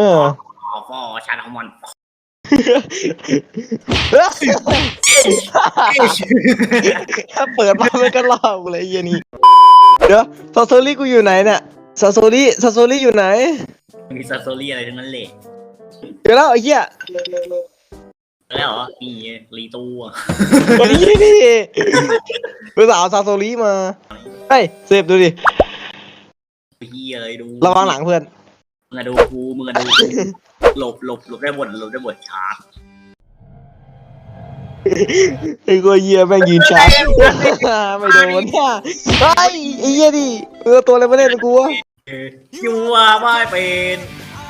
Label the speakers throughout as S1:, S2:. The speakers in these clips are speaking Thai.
S1: ออ
S2: ฟอฟอชาดามอน
S1: ถ้าเปิดมามันก็ลอกกูเลยไอ้เหี้ยนี่เดี๋ยวซาโซริกูอยู่ไหนเนี่ยซาโซริซาโซริอยู่ไหน
S2: มีซาโซรี่อะไรทั้งนั้นเลย
S1: เดี๋ยวแล้วไอ้เหี้ย
S2: แล้วเหรอนี่รีตัว
S1: วันนี้นี่ไปสาวซาโซริมาเฮ้ยเซฟดูดิ
S2: เฮียเลยดู
S1: ระวังหลังเพื่อน
S2: มึงอะดูกูมึงอะดูกูหลบหลบหลบได้หมดหลบได้หมดชาร์จ
S1: ไอ้กูเหี้ยแม่งยืนชาร์จไม่โดนเนี่ยเฮ้ยไอ้เหี้ยดิเออตัวอะไรมาเล่นกูวะ
S2: ยัวไม่เป็น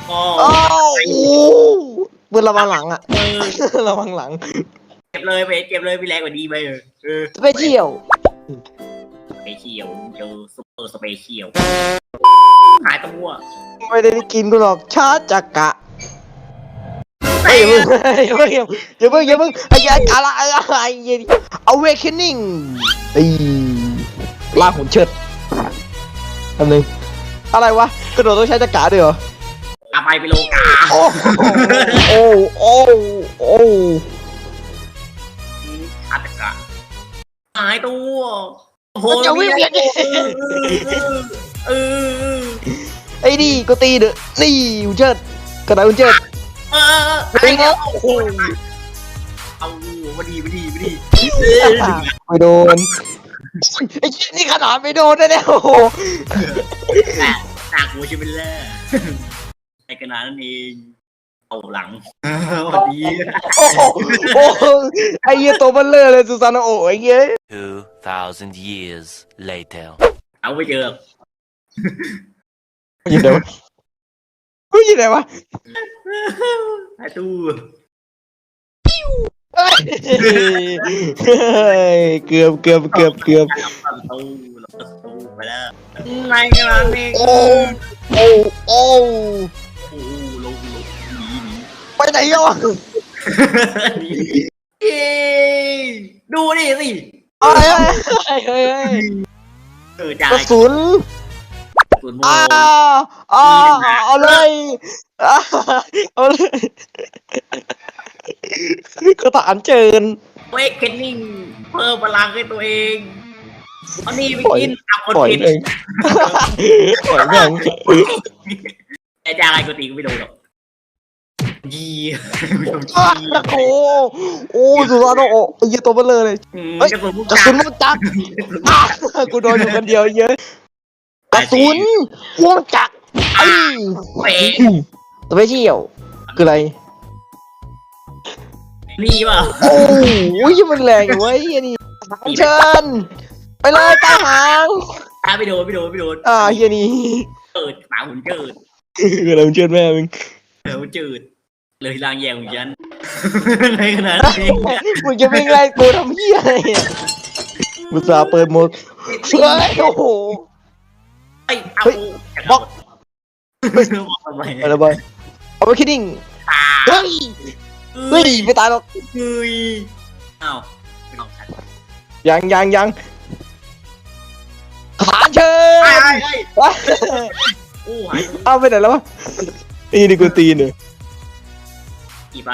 S2: อ๋อ
S1: อ้าวโอ้เพื่อนระวังหลังอะ
S2: เออ
S1: ระวังหลัง
S2: เก็บเลยไปเก็บเลยไปแรงกว่าดีไปเออเออ
S1: สเปเชียล
S2: สเปเชียลเจอซุปเปอร์สเปเชียล หายตัว
S1: ไม่ได้กินกูหรอกชาจักกะ
S2: เตะ
S1: เฮ้ยอย่าเพิ่งอย่าเพิ่งอย่าเพิ่งอย่าเพิ่งไอ้ยาอะไรอะไรเหี้ย awakening ไอ้ล่างหุ่นเชิดทำหนึ่งอะไรวะกระโดดต้องใช้จักระด้วยเหรอ
S2: อาไปไปโลกา
S1: โอ้โอ้โอ้โอ้
S2: อาตกะหายตัวโอ้โห
S1: มันจะวิ่งเวียน
S2: เออ
S1: ไอ้นี่ก็ตีเด้อนี่หุ่นเชิดกระดาษหุ่นเชิด
S2: เออ
S1: ไอ้เงี้ยโอ้โห
S2: เอามาดีมาดีมาดี
S1: ไม่โดนไอ้เหี้ยนี่ขนาดไม่โดนนะเนี่ยโอ้โห
S2: หนักหัวชิบิลเลอร์ไอ้กระนานั่นเองเอาหลังสวัสดี
S1: โอ้โหโอ้โหไอ้เหี้ยตัวเบัลเลอร์เลยซูซานโอ้ไอ้เหี้ย
S3: 2,000 years later.
S2: เอาไปเจอ
S1: มัน อยู่ไหนวะมันอยู่ไหนวะ
S2: ไอ้ตู้
S1: เฮ้ยเฮ้ยเกือบเกือบเกือบเกือบ
S2: ประตูเราประตูไปแล้วในกระนานี่
S1: โอ้โอ้โอ้
S2: โอ้ลงลงหนีหนี
S1: ไปไหนอะ
S2: เย้ดูนี่สิ
S1: เฮ้ยเฮ้ยเฮ้ยเฮ้ย
S2: เออจ่าก
S1: ระ
S2: ย
S1: สุน
S2: สุนโม
S1: อ้าอ้าเอาเลยอ้าเอาเลยกระถานเจิน
S2: เวกเคนนิ่งเพิ่มพลังให้ตัวเองเอานี่ไปกินเอาคน
S1: ปล่อย
S2: กิน
S1: เองปล่อยแม่ง
S2: ไอ้จ่ายกูตีกูไม่โดนหรอกยี
S1: อ้าโอ้โอ้สุดยอดโอ้ไอ้เหี้ยตัวเบลเลยเลยเฮ้ย
S2: กระสุน
S1: กระสุนมันจักรอ้ากูโดนอยู่คนเดียวเยอะ กระสุนวงจักรไอ้
S2: เป๊ะ
S1: ตัวไปเที่ยว คืออะไร
S2: นี่เปล่า
S1: โอ้ยมันแรงเว้ยอ้นี่เชิญ ไปเลยตาหาง
S2: ตาไม่โดนไม่โดนไม่โดน
S1: อ่าเฮียนี่
S2: เจิดตาหุ่นเจิด
S1: คืออะไรมันเชิญแม่มึง
S2: เออจิดเลยลางแยงของฉันในขนาดนี้
S1: มึงจะวิ่งไล่กูทำเฮียอะไรอุตส่าห์เปิดหมดเฮ้ยโอ้โห
S2: ไอ้เอา
S1: เฮ้ยบล็อก
S2: บอกทำไม
S1: อะไรบอยเอาไปคิดดิ้ง
S2: ตา
S1: เฮ้ยเฮ้ยไม่ตายหรอก
S2: เฮ้ยอ้าวไม่ต้องฉัน
S1: ยังยังยังขาเชิ
S2: ไอ้
S1: ญ
S2: ไอ้ไอ้
S1: วะ
S2: โอ้หาย
S1: เอาไปไหนแล้ววะนี่นี่กูตีนเลย
S2: กี่ใบ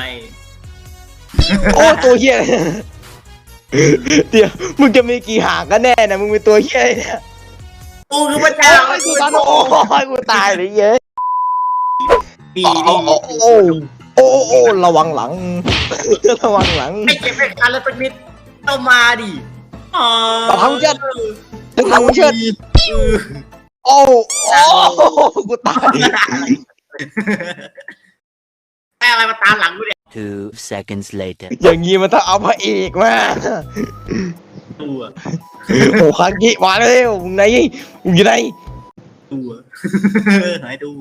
S1: โอ้ตัวเฮียเดี๋ยวมึงจะมีกี่หางกันแน่นะมึงเป็นตัวเฮียเนี่ย
S2: โอ้คือพระเจ้า
S1: โอ้ยกูตายโอ้ยกูตายเลยเย้ย
S2: ดี
S1: โอ้
S2: ดี
S1: โอ้โอ้โอ้โอ้ระวังหลัง ระวังหลัง
S2: ไม่เจ็บไม่คันแล้วสักนิดต้องมาดิอ๋อ
S1: ทำเชิดทางเชิด
S2: เออ
S1: โอ้โอ้กูตาย
S2: ไอ้อะไรมาตามหลังกูเนี่ย
S3: Two seconds later.
S1: อย่างงี้มันต้องเอาพระเอกมา
S2: ตัว
S1: โอ้คังกิมาแล้วมึงไหนมึงอยู่ไหน
S2: ตัว หายตัว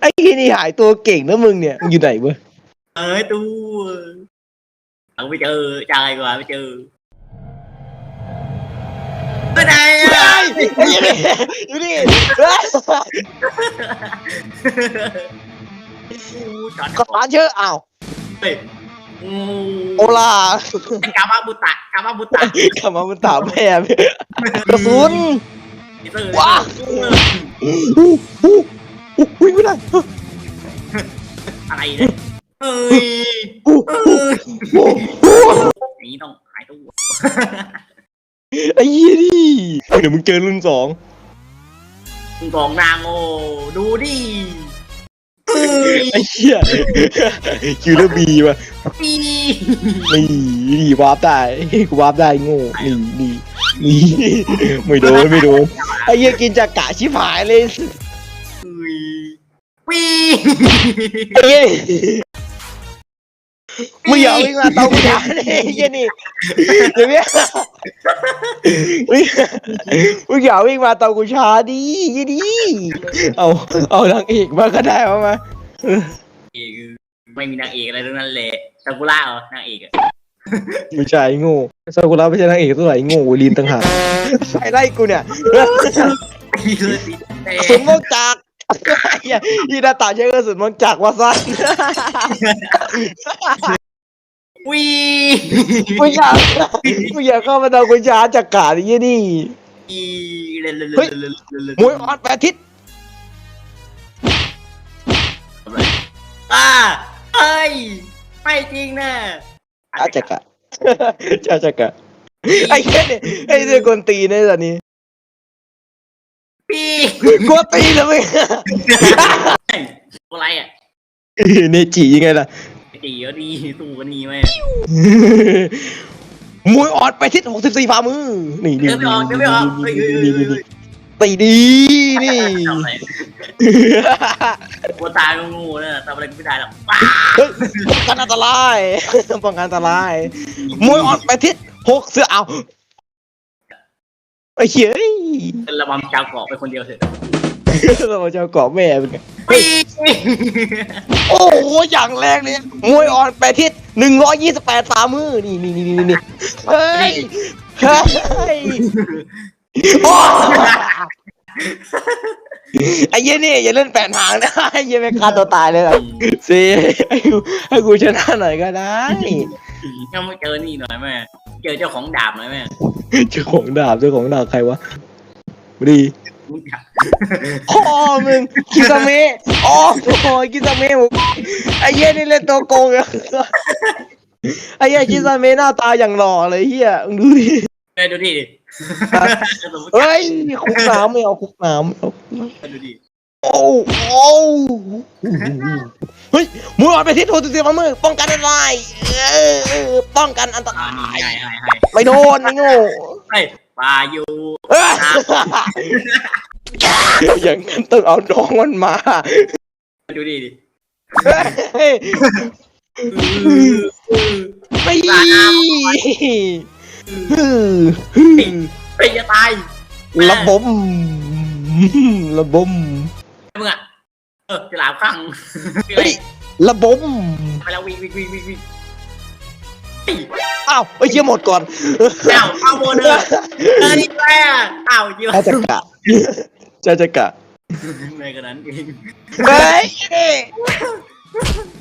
S1: ไอ้ที่นี่หายตัวเก่งนะมึงเนี่ยมึงอยู่ไหนวะ
S2: หายตัวเอาไม่เจอจ่ายกว่าไม่เจอไปไหน
S1: อยู่ไหน
S2: อะ
S1: ไอ้ยี่นี่อยู่นี่เฮ้ย
S2: อู้จอด
S1: กระถานเชื่ออ้าว
S2: เฮ้ย โอ้
S1: โอลา
S2: ไอ้กามาบุตะกามาบุตะ
S1: ขมามันถามแม่กระสุน
S2: เออ
S1: ว้า อู้อู้อู้วิ่งไม่ได้
S2: อะไรเนี่ยเอ้ย
S1: อู้
S2: เอ้
S1: อู้
S2: ย
S1: อู้
S2: อย่างนี้ต้องหายตัว
S1: ไอ้เหี้ยดิเดี๋ยวมึงเจอรุ่นสอง
S2: กองนางโอ้ดูดิเอ้ ย
S1: ไอ้เหี้ยคิวเลอร์บีว่ะ
S2: ปี
S1: นี่นี่วาร์ปได้กูวาร์ปได้โง่นี่นี่นี่ไม่โดนไม่โดนไอ้เหี้ยกินจากกะชิบหายเลย
S2: เอ้ยปี
S1: ไอ้เหี้ยมึงอย่าวิ่งมาเตากูช้าเลยไอ้เหี้ยนี่เดี๋ยวเนี้ยมึงมึงอย่าวิ่งมาเตากูช้าดิยี่ดิเอาเอานางเอกมาก็ได้มามา
S2: เอก ไม่มีนางเอกอะไรทั้งนั้นเลยซากุระเหรอนางเอกอะ
S1: ไม่ใช่โง่ซากุระไม่ใช่นางเอกเท่าไหร่โง่เวลีนต่างหากใครไล่กูเนี่ย
S2: ปีเลยสิแต่
S1: กระสุนมองจากเหี้ยอีนาตาใช้กระสุนมองจากว่าสั้น
S2: วี
S1: กูอยากกูอยากเข้ามาเตากูช้าจากกาดิยี่นี่
S2: อีเลนเลน
S1: เฮ้ย
S2: เลนเลนเลน
S1: มวยออนแปดทิศ
S2: อ่าเฮ้ยไม่จริงนะ
S1: อาจากะจ้าจากะไอ้แค่เนี่ยไอ้เรื่องกวนตีนในตอนนี้
S2: ปี
S1: กวนตีนแล้วมึง
S2: อะไรอะ
S1: เนจิยังไงล่ะ
S2: ตีเยอะดีสู้กันนี่ไหม
S1: มวยออดไปทิศหกสิบสี่ฝ่ามือ นี่นี่
S2: เดี๋ย วไม่ออกเดี๋ยวไม่ออกเฮ้ยเฮ้ยเฮ้ยเฮ้ย
S1: ตีดีนี่
S2: ทำอะไรกลัวตายก็งูนะทำอะไรก็ไม่ได้หรอกว้า
S1: เฮ้ยป้องกันอันตรายป้องกันอันตรายมวยออดไปทิศหกเสือเอาไอ้เหี้ย
S2: เป็นระบำชาวเกาะไปคนเดียวเถอะ
S1: เราจะเอาเกาะแม่เป็นไง
S2: ปี
S1: โอ้โหอย่างแรงเลยมวยออนไปทิศหนึ่งร้อยยี่สิบแปดฝ่ามือนี่นี่นี่นี่นี่เฮ้ยเฮ้ย โอ้ไอ้เหี้ยนี่อย่าเล่นแปดหางนะไอ้เหี้ยไม่ฆ่าตัวตายเลยอะสิให้กูให้กูชนะหน่อยก็ได้
S2: ยังไม่เจอนี่หน่อยแม่เจอเจ้าของดาบหน่อยแม่
S1: เจ้าของดาบเจ้าของดาบใครวะดี
S2: รู้จัก
S1: พ่อมึงกิซาเมะอ๋อโอ้ยกิซาเมะผมไอ้เหี้ยนี่เล่นตัวโกงอะไอ้เหี้ยกิซาเมะหน้าตาอย่างหล่อเลยเหี้ยมึงดูดิ
S2: แม่ดูดิ
S1: เฮ้ยคุกน้ำไม่เอาคุกน้ำไม่เอา
S2: ดูดิ
S1: โอ้โอ้เฮ้ยมืออ่อนไปที่โทรตุเสียมามือป้องกันอันตรายเออป้องกันอันต
S2: อ่ารา
S1: ย
S2: นี่ให้ให้ให้
S1: ไม่โดนไม่โง่
S2: เฮ้ยปลาอยู่
S1: เอ้ยอย่างนั้นต้องเอาน้องมันมา
S2: ดูดิดิ
S1: เฮ้ยไม่
S2: เฮ้จะตาย
S1: ระบมระบม
S2: มึงอะเออจะหลามข้าง
S1: เฮ้ยระบม
S2: ไปแล้ววิ่งวิ่งวิ่งวิ่งวิ่ง
S1: อ้าวไอ้เชี่ยหมดก่อน
S2: อ้าวเอาโบนเลยเออนี่แม่อ้าวเยอะ
S1: จะกะจ้าจะกะ
S2: ในกระนั้นเอง
S1: เฮ้ย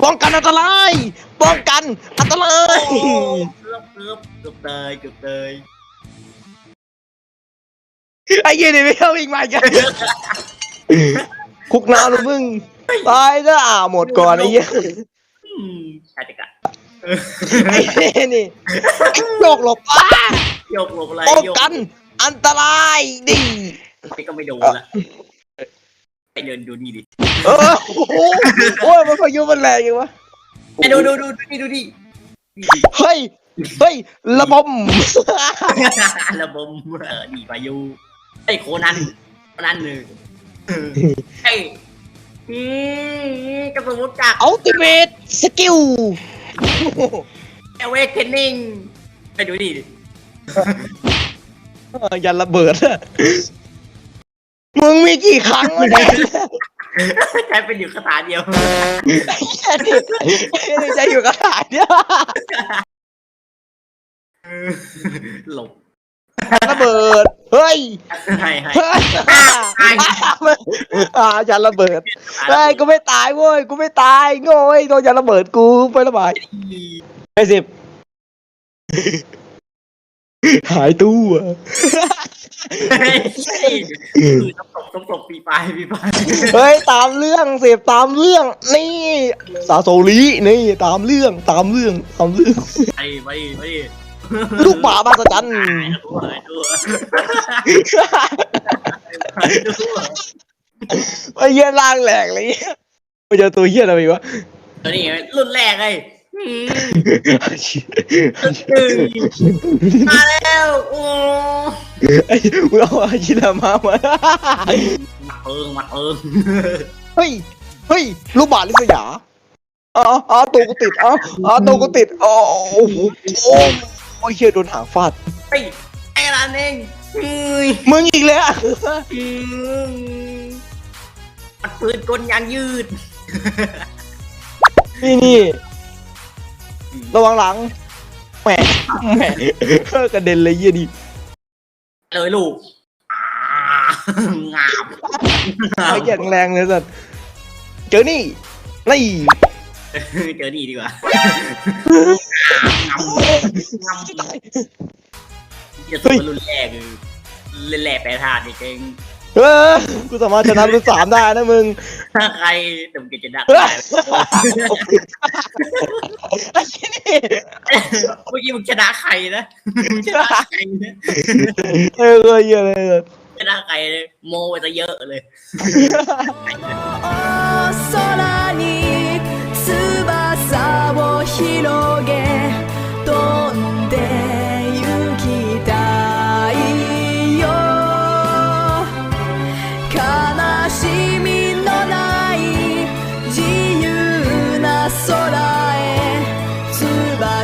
S1: ป้องกันอันตราย ป้องกันอันตราย
S2: เกือบเกือบเกือบเตยเกือบเตย
S1: ไอ้เหี้ยนี่ไม่เข้าอีกมาอีกันคุกน้ำเลยมึงตายซะอ่าหมดก่อนไอ้เหี้ย
S2: อืมอาจจะกะ
S1: ไอ้เหี้ยนี่โยกหลบอ้า
S2: โยกหลบอะไร
S1: ป้อง
S2: โยก
S1: กันอันตรายดิ
S2: นี่ก็ไม่โดนละ ไปเดินดูนี่ดิ
S1: เออโอ้โหโอ้ยมันพายุมันแรงยังวะ
S2: ไปดูดูดูดูนี่ดูดิ
S1: เฮ้ยเฮ้ยระบม
S2: ระบมเออนี่พายุไอ้โคนันโคนันหนึ่งไอ้อืมกระสุนมุดจัก
S1: อัลติเมทสกิล
S2: เอเวกเทนนิ่งไปดูดิ
S1: ยันระเบิดอะ กี่ครั้งวะเนี่ย
S2: ใช้เป็นอยู่คาถาเดียว
S1: แค่นี้แค่นี้ใจอยู่กระดาษเนี่ย
S2: หลบ
S1: ระเบิด เฮ้ย
S2: ให้ให้
S1: เฮ้ยอ่ายันระเบิดเฮ้ยกูไม่ตายเว้ยกูไม่ตายโง่เว้ยโดนยันระเบิดกูไประบายไปสิบหายตู้อะ
S2: เฮ้ยคือต้องตบต้องตบปีปลายปีปลาย
S1: เฮ้ยตามเรื่องเสพตามเรื่อง นี่ สาโซลีนี่ตามเรื่องตามเรื่องตามเรื่อง
S2: ไปไปไป
S1: ลูกหมาบ้าสจัน
S2: ตัวตัว
S1: ไอ้เหี้ยล่างแหลกเลยไปเจอตัวเหี้ยอะไรวะ
S2: ตัวนี้รุ่นแรกเลยมาแล้วโอ้
S1: ไอ้มึงเอาอาชิรามามา
S2: มาเอิงมาเอิง
S1: เฮ้ย เฮ้ย ลูกบาศก์ลิสยาอ๋ออ๋อตัวกูติดอ๋ออ๋อตัวกูติดอ๋อโอ้โหโอ้โอ้ยเหี้ยโดนหางฟาด
S2: ไอ้ไอ้ร้านเองเฮ้ย
S1: มึงอีกแล้ว
S2: มันปืนกลยางยืด
S1: นี่นี่ ระวังหลัง แหม แหม กระเด็นเลยเยี่ยดิ
S2: เลยลูกอ่างาบ
S1: ไอ้อย่างแรงเลยสัตว์เจอนี่นี่
S2: เจอนี่ดีกว่างำงำจะสู้รุ่นแรกคือเล่นแหล่แปรธาตุนี่เอง
S1: เออกูสามารถชนะรุ่นสามได้นะมึง
S2: ถ้าใครแต่มึงจะได้
S1: เฮ้ย ไอ้เหี้ยนี่
S2: เมื่อกี้มึงชนะใครนะมึงชนะใครนะ
S1: เออเออเหี้ยเลย
S2: ชนะใครเลยโมไปซะเยอะเลย
S4: 空に翼を広げ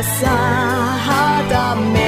S4: sahadamme.